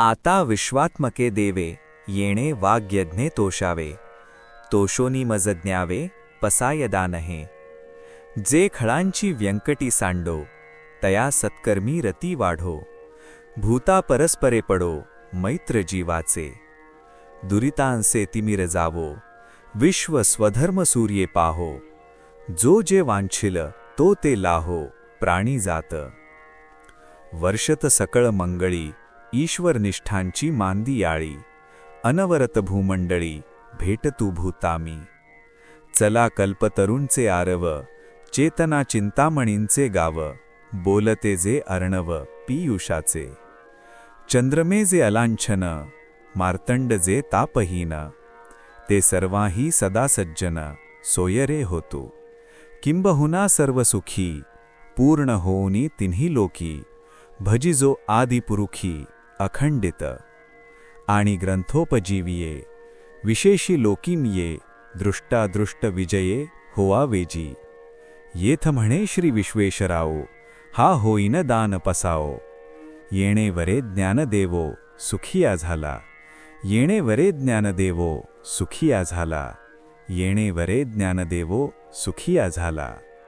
आता विश्वात्मके देवे येणे वाग्यज्ञे तोषावे. तोषोनी मजज्ञावे पसायदानहे पसायदा नहे. जे खळांची व्यंकटी सांडो तया सत्कर्मी रती वाढो. भूता परस्परे पडो मैत्र जीवाचे. दुरितांसे तिमिर जावो विश्व स्वधर्म सूर्ये पाहो. जो जे वांछिल तो ते लाहो प्राणी जात. वर्षत सकळ मंगळी ईश्वरनिष्ठांची मांदी याळी. अनवरत भूमंडळी भेटतू भूतामी. चला कल्पतरूंचे आरव चेतना चिंतामणींचे गाव बोलते जे अर्णव पियुषाचे. चंद्रमे जे अलांछन मार्तंड जे तापहीन ते सर्वाही सदा सज्जन सोयरे होतो. किंबहुना सर्व सुखी पूर्ण होऊनी तिन्ही लोकी भजिजो आदिपुरुखी अखंडित। आणि ग्रंथोपजीविये विशेषी लोकिमिये दृष्टादृष्ट विजये होवावेजी। येथ म्हणे श्री विश्वेश्वराओ हा होईन दान पसाओ। येणे वरे ज्ञानदेवो सुखिया झाला। येणे वरे ज्ञानदेवो सुखिया झाला। येणे वरे ज्ञानदेवो सुखिया झाला।